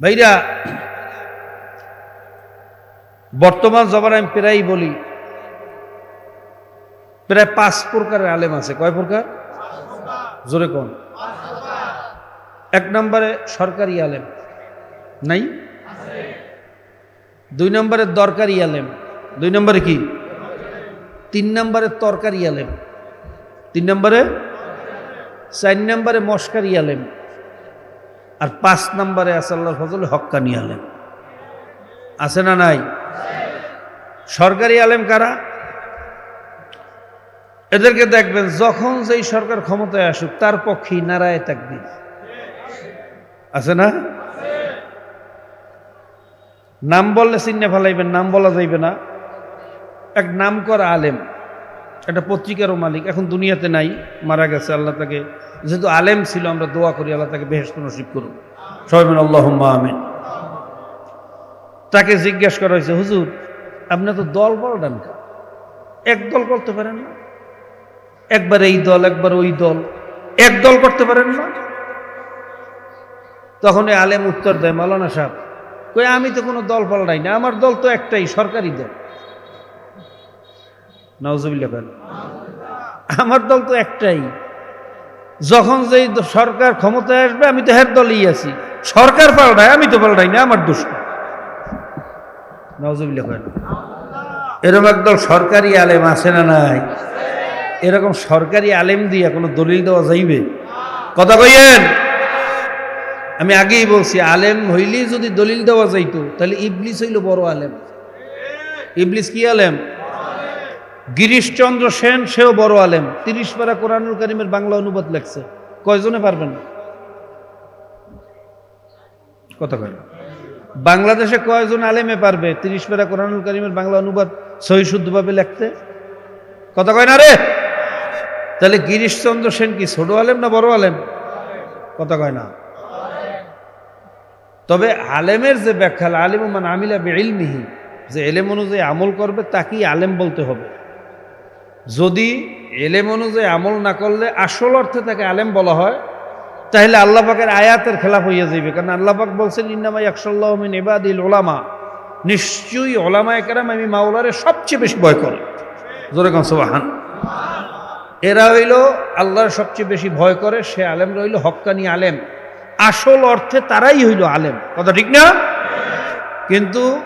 ভাইরা, বর্তমান জমানায় আমি প্রায় বলি, প্রায় পাঁচ প্রকারের আলেম আছে। কয় প্রকার? জোরে কোন। এক নম্বরে সরকারি আলেম। নাই? দুই নম্বরে দরকারি আলেম। দুই নম্বরে কি? তিন নম্বরে তরকারি আলেম। তিন নম্বরে? চার নম্বরে মস্কারি আলেম। আর পাঁচ নম্বরে আছে আল্লাহর ফজল হক্কানি আলেম। আছে না নাই? সরকারি আলেম কারা? এদেরকে দেখবেন, যখন যেই সরকার ক্ষমতায় আসুক, তার পক্ষেই নারায় থাকবে আছে না? নাম বললে চিহ্নে ফেলাইবেন, নাম বলা যাইবে না। এক নাম করা আলেম, একটা পত্রিকারও মালিক, এখন দুনিয়াতে নাই, মারা গেছে, আল্লাহ তাকে যেহেতু আলেম ছিল, আমরা দোয়া করি, আল্লাহ তাকে বেহেস্ত নসিব করুন সবাই মিলে আল্লাহ আমিন। তাকে জিজ্ঞেস করা হয়েছে, হুজুর, আপনি তো দল বল ডানকা এক দল করতে পারেন না। একবার এই দল, একবার ওই দল। এক দল করতে পারেন না। তখন আলেম উত্তর দেয় মালানা সাহেব, কই আমি তো কোনো দল পাল্টাই না, আমার দল তো একটাই, সরকারি দল। নওয়াজুবিল্লাহ খান আমার দল তো একটাই। যখন যেই সরকার ক্ষমতায় আসবে, আমি তো হের দলই আছি। সরকার পাল্টায়, আমি তো পাল্টাই না, আমার দোষ এরকম একদল সরকারি আলেম আছে না নাই? এরকম সরকারি আলেম দিয়ে কোনো দলিল দেওয়া যাইবে? কথা কইয়েন? আমি আগেই বলছি, আলেম হইলেই যদি দলিল দেওয়া যাইতো, তাহলে ইবলিস হইল বড় আলেম। ইবলিস কি আলেম? গিরিশচন্দ্র সেন, সেও বড় আলেম। তিরিশ পারা কোরআনুল করিমের বাংলা অনুবাদ লেখছে। কয়জনে পারবেন? কথা কয়। বাংলাদেশে কয়জন আলেমে পারবে? তিরিশ পারা কোরআনুল করিমের বাংলা অনুবাদ সহি শুদ্ধভাবে লিখতে? কথা কয় না রে? তাহলে গিরিশচন্দ্র সেন কি ছোট আলেম না বড় আলেম? কথা কয় না। তবে আলেমের যে ব্যাখ্যা আলিম মানে আমিলা বেইলমিহি, যে এলেম অনুযায়ী আমল করবে, তাকেই আলেম বলতে হবে। যদি এলেম অনুযায়ী আমল না করলে আসল অর্থে তাকে আলেম বলা হয়, তাহলে আল্লাহ পাকের আয়াতের খেলাফ হইয়া যাইবে। কারণ আল্লাহ পাক বলছেন ইন্নামাই একশাল্লাহমিন ইবাদিল ওলামা নিশ্চয়ই ওলামা একরাম আমি মাওলারে সবচেয়ে বেশি ভয় করে। জোরে সুবাহান। এরা হইল আল্লাহর সবচেয়ে বেশি ভয় করে, সে আলেম রইল হক্কানি আলেম। আসল অর্থে তারাই হইল আলেম। কথা ঠিক না? কিন্তু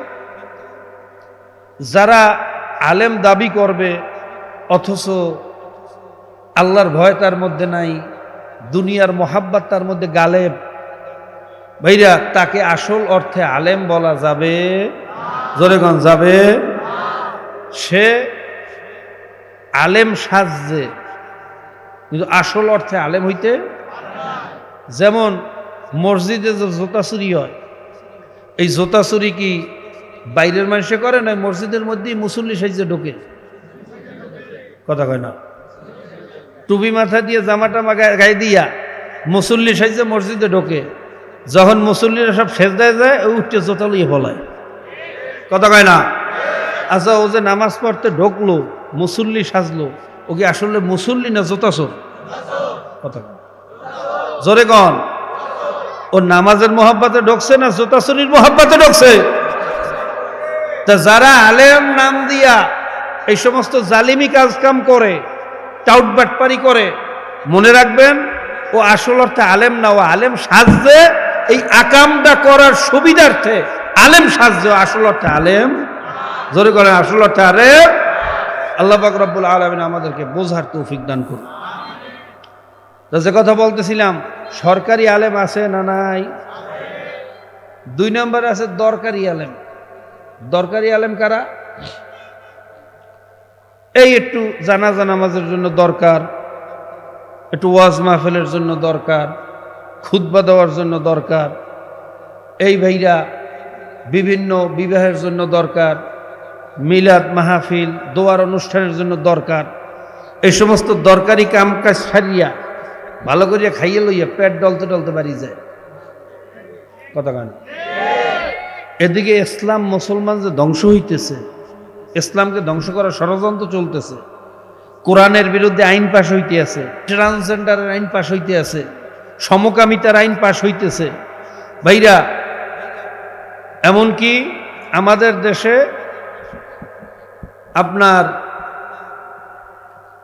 যারা আলেম দাবি করবে অথচ আল্লাহর ভয় তার মধ্যে নাই, দুনিয়ার মোহাব্বত তার মধ্যে গালেব। ভাইরা, তাকে আসল অর্থে আলেম বলা যাবে। জোরেগঞ্জ যাবে। সে আলেম সাজছে, কিন্তু আসল অর্থে আলেম হইতে যেমন মসজিদে যে জোতা চুরি হয়, এই জোতা চুরি কি বাইরের মানুষে করে না, মসজিদের মধ্যেই মুসল্লি সাইজে ঢোকে? কথা কয় না। টুপি মাথা দিয়ে জামা টামা গায়ে দিয়া মুসল্লি সাইজে মসজিদে ঢোকে। যখন মুসল্লিরা সব সেজদায় যায়, ও উঠতে জোতা লিয়ে বলায় কথা কয় না? আচ্ছা ও যে নামাজ পড়তে ঢোকলো, মুসল্লি সাজলো, ও কি আসলে মুসল্লি না জোতা চোর কথা। জোরে কন। ও নামাজের মোহাব্বতে ঢুকছে না জোতা চুরির মোহাব্বতে ঢুকছে? তা যারা আলেম, নাম দিয়া এই সমস্ত জালিমি কাজ কাম করে, টাউট বাটপারি করে, মনে রাখবেন, ও আসল অর্থে আলেম না, ও আলেম সাজছে, এই আকামটা করার সুবিধার্থে আলেম সাজছে, ও আসল অর্থে আলেম। জোরে করেন আসল অর্থে আলেম। আল্লাহ রব্বুল আলমিন আমাদেরকে বোঝার তৌফিক দান করুন। যে কথা বলতেছিলাম, সরকারি আলেম আছে না নাই? দুই নম্বরে আছে দরকারি আলেম। দরকারি আলেম কারা? এই একটু জানাজা নামাজের জন্য দরকার, একটু ওয়াজ মাহফিলের জন্য দরকার, খুতবা দেওয়ার জন্য দরকার, এই ভাইরা বিভিন্ন বিবাহের জন্য দরকার, মিলাদ মাহফিল, দোয়ার অনুষ্ঠানের জন্য দরকার, এই সমস্ত দরকারি কাম কাজ সারিয়া ভালো করিয়া খাইয়ে লইয়া পেট ডলতে ডলতে বাড়ি যায়। কথা কেন। এদিকে ইসলাম মুসলমান যে ধ্বংস হইতেছে ইসলামকে ধ্বংস করার ষড়যন্ত্র চলতেছে। কোরআনের বিরুদ্ধে আইন পাশ হইতে আছে, ট্রান্সজেন্ডারের আইন পাশ হইতে আছে, সমকামিতার আইন পাশ হইতেছে। ভাইরা, এমনকি আমাদের দেশে আপনার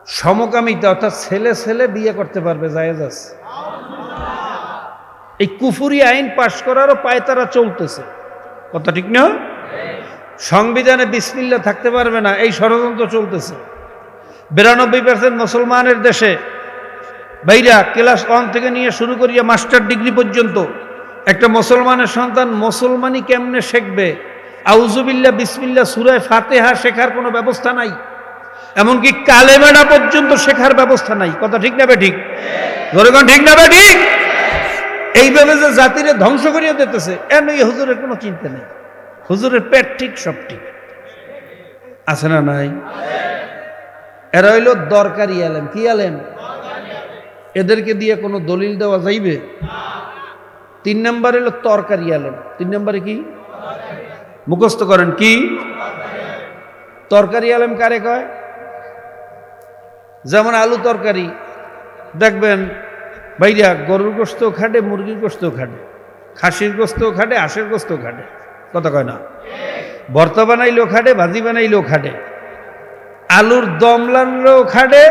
সমকামিতা অর্থাৎ ছেলে ছেলে বিয়ে করতে পারবে, জায়েজ আছে। এই কুফুরি আইন পাশ করারও পায়তারা চলতেছে। কথা ঠিক না? সংবিধানে বিসমিল্লা থাকতে পারবে না, এই ষড়যন্ত্র চলতেছে। বিরানব্বই পার্সেন্ট মুসলমানের দেশে বাইরা ক্লাস ওয়ান থেকে নিয়ে শুরু করিয়া মাস্টার ডিগ্রি পর্যন্ত একটা মুসলমানের সন্তান মুসলমানই কেমনে শিখবে? আউজুবিল্লা বিসমিল্লা সুরায় ফাতেহা শেখার কোনো ব্যবস্থা নাই। এমনকি কালেমেডা পর্যন্ত শেখার ব্যবস্থা নাই। কথা ঠিক না ঠিক? ধরে কোন ঠিক না ঠিক? এইভাবে যে জাতিরে ধ্বংস করিয়া দিতেছে এন এই হুজুরের কোনো চিন্তা নেই। হুজুরের পেট ঠিক সব ঠিক। আছে না নাই? এরা হইল দরকারি আলেম। কি আলেম? এদেরকে দিয়ে কোনো দলিল দেওয়া যাইবে? তিন নম্বর হলো তরকারি আলেম। তিন নম্বরে কি? মুখস্থ করেন কি? তরকারি আলেম কারে কয়? যেমন আলু তরকারি। দেখবেন, ভাইরা, গরুর গোস্তও খাটে, মুরগির গোস্তও খাটে। খাসির গোস্তও খাটে আশের গোস্তও খাটে। কথা কয় না? ভর্তা বানাইলেও খাটে, ভাজি বানাইলেও খাটে। আলুর দম রানলেও খাটে,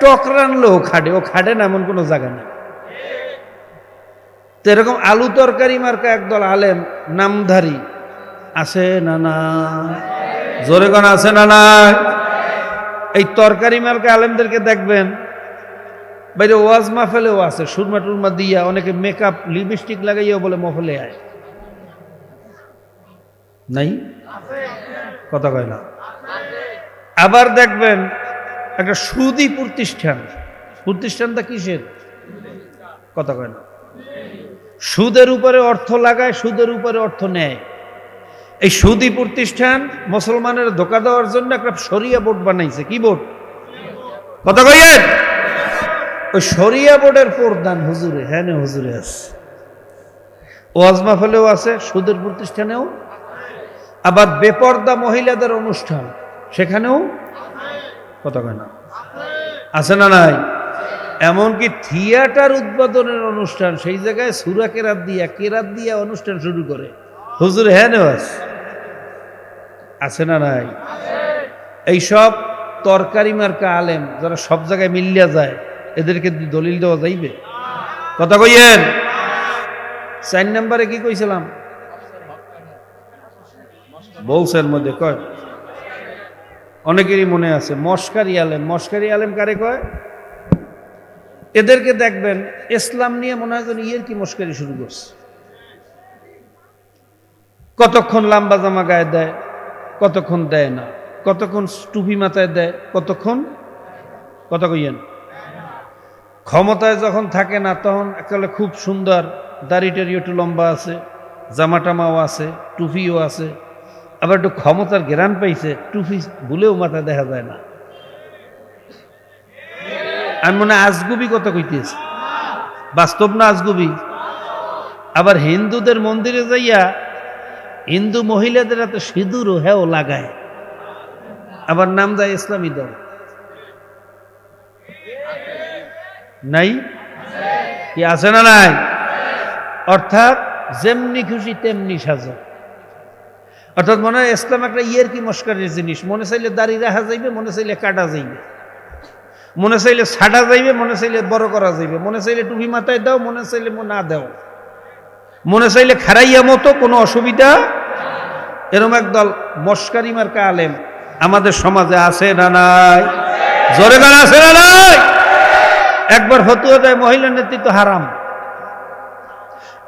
টক রানলেও খাটে। ও খাটে না এমন কোনো জায়গা নেই। তো এরকম আলু তরকারি মার্কা একদল আলেম, নামধারী। আছে না না? জোরে কোন আছে না না এই তরকারি মার্কা আলেমদেরকে দেখবেন। বাইরে ওয়াজ মাহফেলেও আছে, সুরমা টুরমা দিয়া অনেকে মেকআপ লিপস্টিক লাগাইয়াও বলে মহলে আয়। নাই? কথা কয় না। আবার দেখবেন একটা সুদি প্রতিষ্ঠান। প্রতিষ্ঠানটা কিসের? কথা কয় না। সুদের উপরে অর্থ লাগায় সুদের উপরে অর্থ নেয়। এই সুদি প্রতিষ্ঠান মুসলমানের ধোকা দেওয়ার জন্য একটা সরিয়া বোর্ড বানাইছে। কি বোর্ড? কথা কইয়েন? ওই সরিয়া বোর্ডের প্রধান হুজুরে হ্যাঁ হুজুরে আছে। ওয়াজ মাহফিলেও আছে সুদের প্রতিষ্ঠানেও আবার বেপর্দা মহিলাদের অনুষ্ঠান, সেখানেও কথা কয় না। আছে না নাই? এমনকি থিয়েটার উদ্বোধনের অনুষ্ঠান, সেই জায়গায় সুরা কেরাত দিয়া কেরাত দিয়া অনুষ্ঠান শুরু করে। হুজুর হ্যাঁ আছে না নাই? এইসব তরকারি মার্কা আলেম, যারা সব জায়গায় মিলিয়া যায়, এদেরকে দলিল দেওয়া যাইবে? কথা কইয়েন? চার নম্বরে কি কইছিলাম? বলছেন মধ্যে কয়? অনেকেরই মনে আছে, মস্কারি আলেম। মস্কারি আলেম কারে কয়? এদেরকে দেখবেন, ইসলাম নিয়ে মনে হয় ইয়ের কি মস্কারি শুরু করছে। কতক্ষণ লাম্বা জামা গায়ে দেয়, কতক্ষণ দেয় না। কতক্ষণ টুপি মাথায় দেয়, কতক্ষণ? কত কইয়েন। ক্ষমতায় যখন থাকে না, তখন একেবারে খুব সুন্দর দাড়ি টাড়ি একটু লম্বা আছে জামা টামাও আছে, টুপিও আছে। আবার একটু ক্ষমতার গ্রান পাইছে টুপি ভুলেও মাথা দেখা যায় না। আমি মনে আজগুবি কথা কইতেছি বাস্তব না আজগুবি? আবার হিন্দুদের মন্দিরে যাইয়া হিন্দু মহিলাদের এত সিঁদুরও হ্যাঁ লাগায়। আবার নাম যায় ইসলামী দল। নাই? কি আছে না নাই? অর্থাৎ যেমনি খুশি তেমনি সাজা। অর্থাৎ মনে হয় ইসলাম একটা ইয়ের কি মস্কারের জিনিস। মনে চাইলে দাড়ি রাখা যাইবে, মনে চাইলে কাটা যাইবে। মনে চাইলে ছাড়া যাইবে, মনে চাইলে বড় করা যাইবে। মনে চাইলে টুপি মাথায় দাও, মনে চাইলে না দাও। মনে চাইলে খারাইয়া মতো কোনো অসুবিধা? এরম একদল মস্কারি মার্কা আলেম আমাদের সমাজে আছে না নাই? জোরে গান আছে না নাই? একবার ফতুয়া দেয় মহিলা নেতৃত্ব হারাম।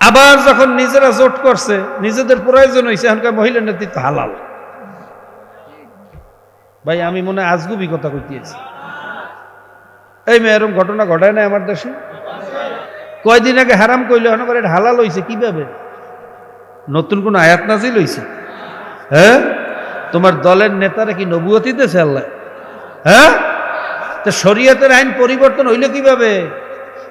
আবার যখন নিজেরা জোট করছে, নিজেদের প্রয়োজন হয়েছে এখনকার মহিলা নেতৃত্ব হালাল। ভাই, আমি মনে আজগুবি কথা কইতেছি। এই মেয়ে এরকম ঘটনা ঘটায় না আমার দেশে? কয়দিন আগে হারাম কইলে, এখন এটা হালাল হয়েছে কীভাবে? নতুন কোন আয়াত নাজিল হয়েছে হ্যাঁ? তোমার দলের নেতারা কি নবুয়তি দিতেছে আল্লাহ? হ্যাঁ? তো শরীয়তের আইন পরিবর্তন হইল কীভাবে?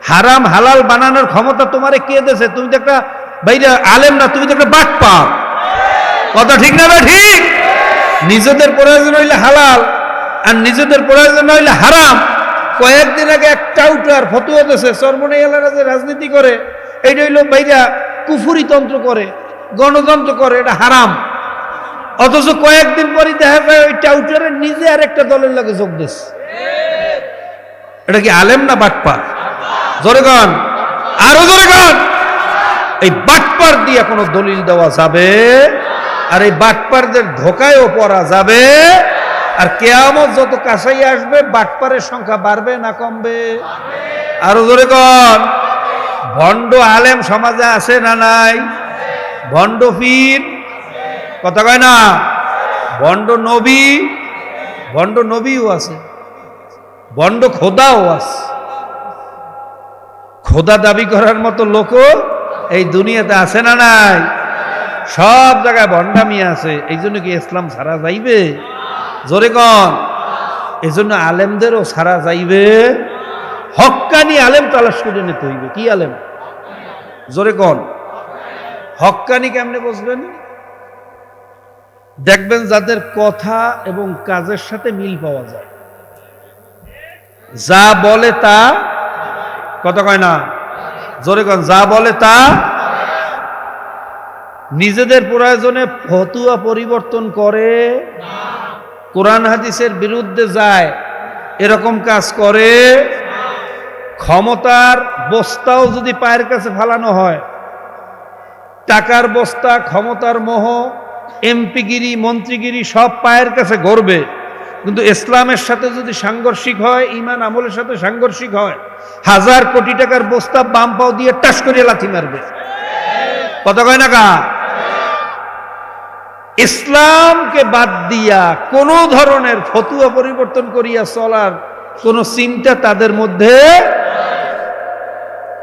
হারাম, হালাল বানানোর ক্ষমতা তোমারে কে দেছে তুমি তো একটা বাইরে আলেম না তুমি তো একটা বাট পাও কথা ঠিক না ঠিক? নিজেদের প্রয়োজন হইলে হালাল আর নিজেদের প্রয়োজন হইলে হারাম। কয়েকদিন আগে একটা উঠার ফতুয়া দেশে চর্মনাই এলাকা যে রাজনীতি করে। এইটা হইল বাইরা কুফুরি তন্ত্র করে, গণতন্ত্র করে, এটা হারাম। অথচ কয়েকদিন পরই দেখা যায় ওই টাউটারের নিজে আর একটা দলের লাগে যোগ দিস এটা কি আলেম না বাটপা জোরে গান। আরও জোরে গান। এই বাটপার দিয়ে কোনো দলিল দেওয়া যাবে? আর এই বাটপারদের ধোকায়ও পড়া যাবে? আর কেয়ামত যত কাছাই আসবে, বাটপারের সংখ্যা বাড়বে না কমবে? আরও জোরে কন ভণ্ড আলেম সমাজে আছে না নাই? ভণ্ড পীর? কথা কয় না? ভণ্ড নবী? ভণ্ড নবীও আছে। ভণ্ড খোদাও আছে। খোদা দাবি করার মতো লোকও এই দুনিয়াতে আছে না নাই? সব জায়গায় ভণ্ডামি আছে, এই জন্য কি ইসলাম সারা যাইবে? জোরে কন। এই জন্য আলেমদেরও সারা যাইবে? হক্কানি আলেম তালাশ করে নিতে হইবে। কি আলেম? জোরে কন। হক্কানি কেমনে বসবেন দেখবেন যাদের কথা এবং কাজের সাথে মিল পাওয়া যায়। যা বলে তা কত কয় না? জোরে কন, যা বলে তা নিজেদের প্রয়োজনে ফতুয়া পরিবর্তন করে, কোরআন হাদিসের বিরুদ্ধে যায়, এরকম কাজ করে, ক্ষমতার বস্তাও যদি পায়ের কাছে ফালানো হয়, টাকার বস্তা, ক্ষমতার মোহ, এমপিগিরি, মন্ত্রীগিরি সব পায়ের কাছে গড়বে। কিন্তু ইসলামের সাথে যদি সাংঘর্ষিক হয়, ইমান আমলের সাথে সাংঘর্ষিক হয়, হাজার কোটি টাকার বস্তা বাম পাও দিয়ে টাস করে লাথি মারবে। কত কয় না কা ইসলামকে বাদ দিয়া কোন ধরনের ফতুয়া পরিবর্তন করিয়া চলার কোন চিন্তা তাদের মধ্যে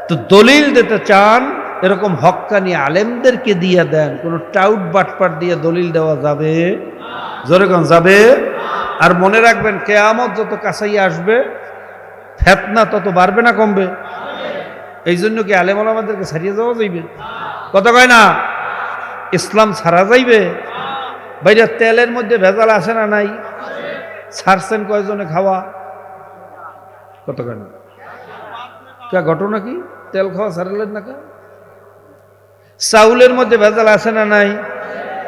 তো দলিল দিতে চান, এরকম হক্কানি আলেমদেরকে দিয়ে দেন, কোন টাউট বাটপাট দিয়ে দলিল দেওয়া যাবে? জোরেগঞ্জ যাবে? আর মনে রাখবেন, কেয়ামত যত কাছাই আসবে, ফেতনা তত বাড়বে না কমবে। এই জন্য কি আলেম আমাদেরকে ছাড়িয়ে যাওয়া যাইবে? কত কয় না? ইসলাম ছাড়া যাইবে? বাইরে তেলের মধ্যে ভেজাল আছে না নাই? ছাড়ছেন কয়জনে খাওয়া? কত কয় না। কে, ঘটনা কি? তেল খাওয়া ছাড়লেন না কা? চাউলের মধ্যে ভেজাল আছে না নাই?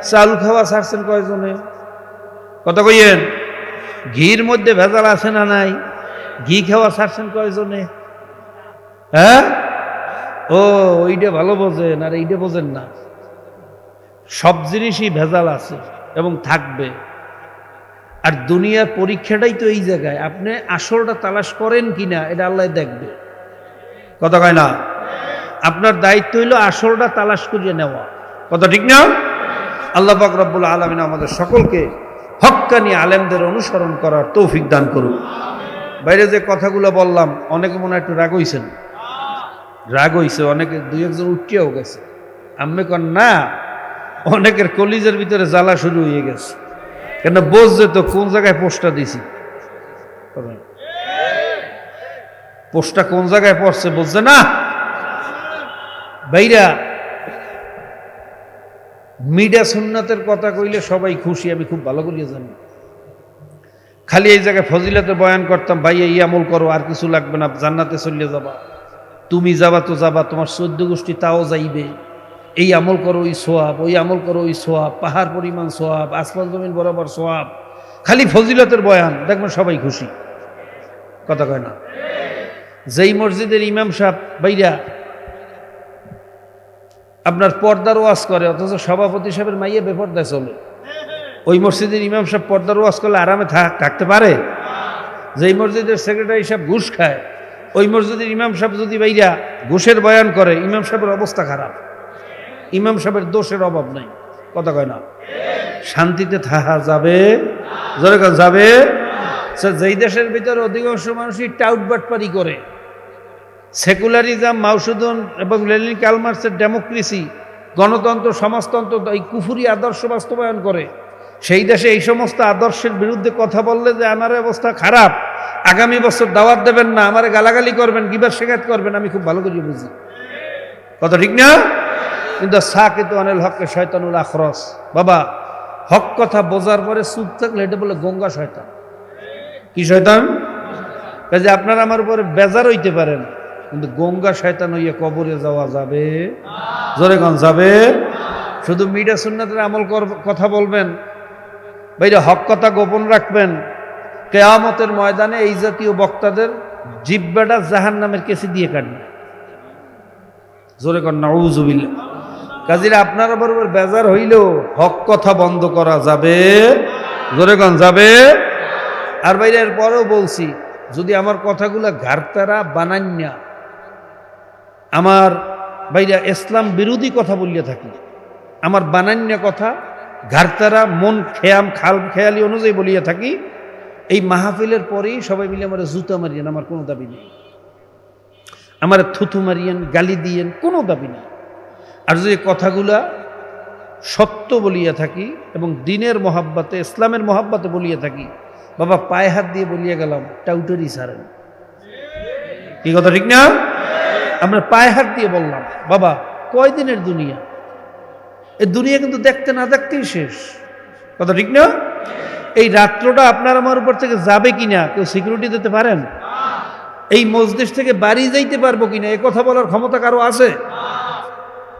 চাউল খাওয়া ছাড়ছেন কয়জনে? কত কইয়েন। ঘির মধ্যে ভেজাল আছে না নাই? ঘি খাওয়া ছাড়ছেন কয়জনে? হ্যাঁ? ও ওইটা ভালো বোঝেন, আর এইটা বোঝেন না। সব জিনিসই ভেজাল আছে এবং থাকবে। আর দুনিয়ার পরীক্ষাটাই তো এই জায়গায়। আপনি আসলটা তালাশ করেন কিনা, এটা আল্লাহ দেখবে। কথা কয় না? আপনার দায়িত্ব হইল আসলটা তালাশ করিয়ে নেওয়া। কথা ঠিক না? আল্লাহ পাক রব্বুল আলমিন আমাদের সকলকে হক্কানি আলেমদের অনুসরণ করার তৌফিক দান করুন। বাইরে যে কথাগুলো বললাম, অনেকে মনে একটু রাগ হইছেন। রাগ হইছে, অনেকে দুই একজন উঠিয়াও গেছে। আমি কন, না, অনেকের কলিজের ভিতরে জ্বালা শুরু হয়ে গেছে। কেন বুঝছে তো, কোন জায়গায় পোস্টটা দিছি? পোস্টটা কোন জায়গায় পড়ছে বুঝছে না ভাইরা মিডিয়া সুন্নাতের কথা কইলে সবাই খুশি, আমি খুব ভালো করিয়া জানি। খালি এই জায়গায় ফজিলাতে বয়ান করতাম, ভাই, এই আমল করো, আর কিছু লাগবে না, জান্নাতে চলিয়ে যাবা। তুমি যাবা তো যাবা, তোমার চোদ্দ গোষ্ঠী তাও যাইবে। এই আমল করো, ওই সোয়াব, ওই আমল করো, ওই সোয়াব, পাহাড় পরিমাণ সোয়াব আসমান জমিন বরাবর সোয়াব। খালি ফজিলতের বয়ান, দেখবেন সবাই খুশি। কথা কয় না? যেই মসজিদের ইমাম সাহেব বাইরা আপনার পর্দার ওয়াজ করে, অথচ সভাপতি সাহেবের মাইয়ে বেপর্দায় চলে। ওই মসজিদের ইমাম সাহেব পর্দার ওয়াজ করলে আরামে থাক- থাকতে পারে? যেই মসজিদের সেক্রেটারি সাহেব ঘুষ খায়, ওই মসজিদের ইমাম সাহেব যদি বাইরা ঘুষের বয়ান করে, ইমাম সাহেবের অবস্থা খারাপ। ইমাম সাহেবের দোষের অভাব নাই। কথা কয় না? শান্তিতে থাকা যাবে? যাবে? সে যেই দেশের ভিতরে অধিকাংশ মানুষই টাউট বাটপারি করে। সেকুলারিজম, মাউসুদন এবং লেনিন কালমার্সের ডেমোক্রেসি, গণতন্ত্র, সমাজতন্ত্র, এই কুফুরি আদর্শ বাস্তবায়ন করে। সেই দেশে এই সমস্ত আদর্শের বিরুদ্ধে কথা বললে যে আমার অবস্থা খারাপ, আগামী বছর দাওয়াত দেবেন না, আমারে গালাগালি করবেন কিবার শেখাত করবেন, আমি খুব ভালো করে বুঝি। কথা ঠিক না? কিন্তু সাকিত অনিল হককে শয়তানুল আখরস। বাবা, হক কথা বোঝার পরে চুপ থাকলে এটা বলে গঙ্গা শয়তান। কি শয়তান? কাজে আপনারা আমার উপরে বেজার হইতে পারেন। কিন্তু গঙ্গা শয়তান হইয়া কবরে যাওয়া যাবে? জোরে গন যাবে? শুধু মিডা সুন্নাতের আমল কথা বলবেন। বাইরে হক কথা গোপন রাখবেন। কেয়ামতের ময়দানে এই জাতীয় বক্তাদের জিব্বাটা জাহান নামের কেসি দিয়ে কাটবে। জোরে কর নাউজুবিল্লা কাজীরা আপনারা বরাবর বেজার হইলেও হক কথা বন্ধ করা যাবে। জোরে কন, যাবে? আর বাইরে এর পরেও বলছি, যদি আমার কথাগুলো ঘাড়তারা বানান্যা আমার বাইরা ইসলাম বিরোধী কথা বলিয়া থাকি। আমার বানান্য কথা, ঘাড়তারা, মন খেয়াম, খাল খেয়ালি অনুযায়ী বলিয়া থাকি। এই মাহফিলের পরেই সবাই মিলে আমার জুতা মারিয়েন, আমার কোনো দাবি নেই। আমার থুথু মারিয়েন, গালি দিয়েন, কোনো দাবি নেই। আর যদি কথাগুলা সত্য বলিয়া থাকি এবং দিনের মহাব্বাতে, ইসলামের মহাব্বাতে বলিয়া থাকি, বাবা পায়ে হাত দিয়ে বলিয়া গেলাম, টাউটারি সারেন। কি কথা, ঠিক না? আমরা পায়ে হাত দিয়ে বললাম, বাবা, কয়দিনের দুনিয়া? এই দুনিয়া কিন্তু দেখতে না দেখতেই শেষ। কথা ঠিক না? এই রাত্রটা আপনার আমার উপর থেকে যাবে কিনা কেউ সিকিউরিটি দিতে পারেন? এই মসজিদ থেকে বাড়ি যাইতে পারব কিনা? এ কথা বলার ক্ষমতা কারও আছে?